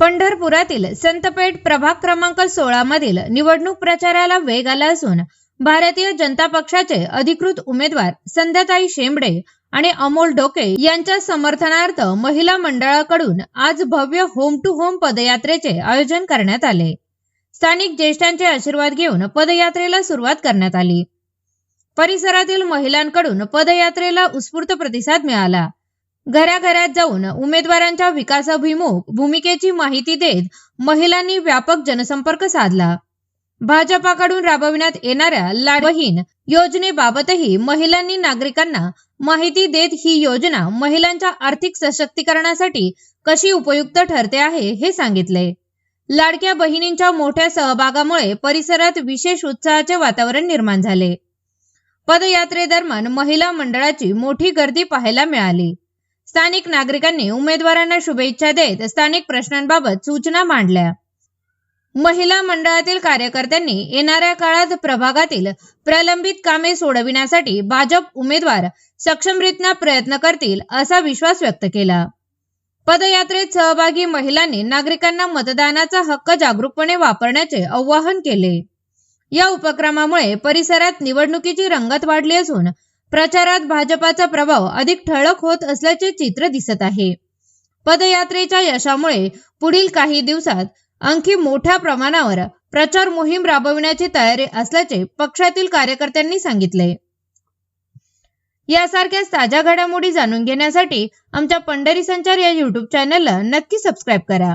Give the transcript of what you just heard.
पंढरपुरातील संतपेठ प्रभाग क्रमांक सोळा मधील निवडणूक प्रचाराला वेग आला असून भारतीय जनता पक्षाचे अधिकृत उमेदवार संध्याताई शेंबडे आणि अमोल डोके यांच्या समर्थनार्थ महिला मंडळाकडून आज भव्य होम टू होम पदयात्रेचे आयोजन करण्यात आले. स्थानिक ज्येष्ठांचे आशीर्वाद घेऊन पदयात्रेला सुरुवात करण्यात आली. परिसरातील महिलांकडून पदयात्रेला उत्स्फूर्त प्रतिसाद मिळाला. घराघरात जाऊन उमेदवारांच्या विकासाभिमुख भूमिकेची माहिती देत महिलांनी व्यापक जनसंपर्क साधला. भाजपाकडून राबविण्यात येणाऱ्या लाडबहीण योजनेबाबतही महिलांनी नागरिकांना माहिती देत ही योजना महिलांच्या आर्थिक सशक्तीकरणासाठी कशी उपयुक्त ठरते आहे हे सांगितले. लाडक्या बहिणींच्या मोठ्या सहभागामुळे परिसरात विशेष उत्साहाचे वातावरण निर्माण झाले. पदयात्रेदरम्यान महिला मंडळाची मोठी गर्दी पाहायला मिळाली. स्थानिक नागरिकांनी उमेदवारांना शुभेच्छा देत स्थानिक प्रश्नांबाबत सूचना मांडल्या. महिला मंडळातील कार्यकर्त्यांनी येणाऱ्या काळात प्रभागातील प्रलंबित कामे सोडविण्यासाठी भाजप उमेदवार सक्षमरित्या प्रयत्न करतील असा विश्वास व्यक्त केला. पदयात्रेत सहभागी महिलांनी नागरिकांना मतदानाचा हक्क जागरूकपणे वापरण्याचे आवाहन केले. या उपक्रमामुळे परिसरात निवडणुकीची रंगत वाढली असून प्रचारात भाजपाचा प्रभाव अधिक ठळक होत असल्याचे चित्र दिसत आहे. पदयात्रेच्या यशामुळे पुढील काही दिवसात आणखी मोठ्या प्रमाणावर प्रचार मोहीम राबविण्याची तयारी असल्याचे पक्षातील कार्यकर्त्यांनी सांगितले. यासारख्या ताज्या घडामोडी जाणून घेण्यासाठी आमच्या पंढरी संचार या युट्यूब चॅनलला नक्की सबस्क्राईब करा.